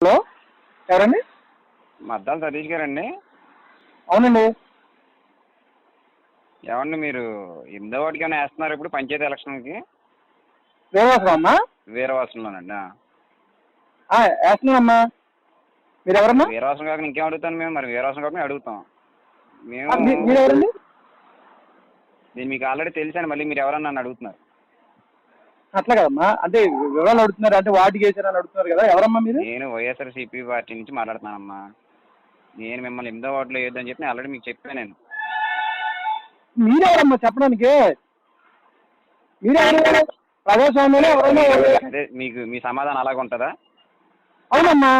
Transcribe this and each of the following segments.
Hello ఎవరండి? మద్దాల సతీష్ గారండి. అవునండి. ఏమండి మీరు ఎనిమిదో వాటికి ఏమైనా వేస్తున్నారు ఇప్పుడు పంచాయతీ ఎలక్షన్కి? వీరవాసంలోనండి ఆ. ఆ, వేస్తున్నానమ్మా. మీరు ఎవరమ్మా వీరవాసం కాకుండా ఇంకేం అడుగుతాను మేము? మరి వీరవాసం కాకుండా అడుగుతాం. మేము ఆ, మీ- మీరు ఎవరండి నేను మీకు ఆల్రెడీ తెలుసండి మళ్ళీ మీరు ఎవరన్నా నన్ను అడుగుతున్నారు. అట్లా కదమ్మా? అంటే వివరాలు అడుగుతున్నారు? అంటే వాటికి వేసారని అడుగుతున్నారు కదా? ఎవరమ్మా మీరు? నేను వైఎస్ఆర్సీపీ పార్టీ నుంచి మాట్లాడుతున్నానమ్మా. నేను మిమ్మల్ని ఎనిమిదో వాటిలో వేయొద్దని చెప్పి నేను ఆల్రెడీ మీకు చెప్పాను నేను. మీరెవరమ్మా చెప్పడానికి? మీరెవరు ప్రజాస్వామ్యంలో ఎవరైనా అదే మీకు మీ సమాధానం అలాగ ఉంటుందా? అవునమ్మా.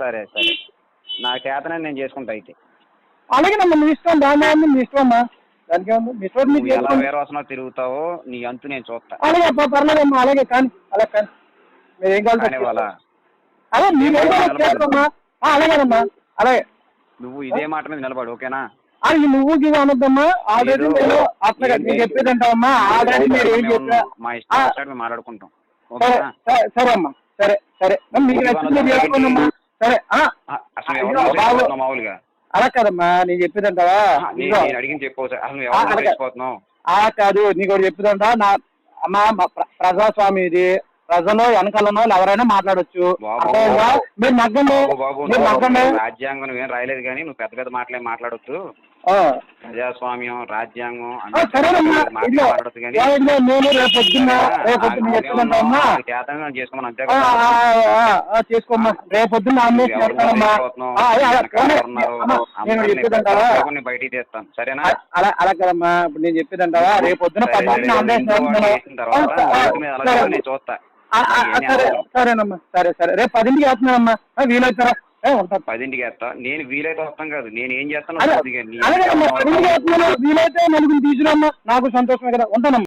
సరే సరే. నా చేతనే నేను చేసుకుంటా అయితే. అలాగేనమ్మా మీ ఇష్టం దాని మీ ఇష్టం అమ్మా దానికి ఏముంది? మీ ఇష్టం మీకు నువ్వు ఎలా చేసుకోండి. వీరవాసంలో తిరుగుతావో నీ అంతు నేను చూస్తా. అలాగే అబ్బా పర్లేదమ్మా అలాగే కానీ అలాగే కానీ. మీరు ఏం కావాలి కానీ వాళ్ళ అదే మీరు ఏం కావాలి చేసుకోమ్మా ఆ, అలాగేనమ్మా అలాగే. నువ్వు ఇదే మాట మీద నిలబడు ఓకేనా? అది నువ్వు గివ్వు అనొద్దమ్మా ఆల్రెడీ నేను అట్లా నేను చెప్పేది అంటావమ్మా. ఆల్రెడీ మీరు ఏం చెప్పినా మా ఇష్టం మాట్లాడుకుంటాం. సరే ఓకేనా సరే అమ్మా. సరే సరే. మీకు నచ్చింది మీరు చేసుకోండమ్మా సరే మామూలుగా? అలా కాదమ్మా నేను చెప్పేది అంటావా ఆ, నేను ఇదిగో, నేను అడిగింది కాదు నీకు ఒకటి చెప్తుంటా నా అమ్మా మా ప్ర- ప్రజాస్వామ్యం ఇది ప్రజలు వెనకాలనో ఎవరైనా మాట్లాడొచ్చు. మీరు నగ్గండి. రాజ్యాంగం నువ్వేం రాయలేదు కానీ నువ్వు పెద్ద పెద్ద మాటలే మాట్లాడొచ్చు. ప్రజాస్వామ్యం రాజ్యాంగం నేను రేపు పొద్దున్న రేపు పొద్దున్న చెప్తున్నామ్మా చేతంగా చేసుకోమని అంతే ఆ, కదా ఆ, ఆ, ఆ, చేసుకోమ్మా. నామినేషన్ నేను చెప్పేదంటావా? బయటికి తీస్తాను. సరేనా? అలా అలా కదమ్మా. ఇప్పుడు నేను చెప్పేదంటావా? రేపు పొద్దున్న సరే, పదింటికి సరే, నామినేషన్ ఇంకో వాడు చేస్తున్నాను చేసిన తర్వాత ఆ, ఆ, రోడ్డు మీద అలా సరే. నేను చూస్తా. సరే. సరేనమ్మా. సరే సరే. రేపు పదింటికి వేస్తున్నానమ్మా. వీలవుతారా? ఉంటాను పదింటికి వేస్తా. నేను వీలైతే వస్తాం కాదు. నేను ఏం చేస్తాను అలాగే అమ్మా ఇష్టం. పదింటికి వేస్తున్నాను వీలైతే నలుగురు తీసుకురమ్మా. నాకు సంతోషమే కదా. ఉంటానమ్మా.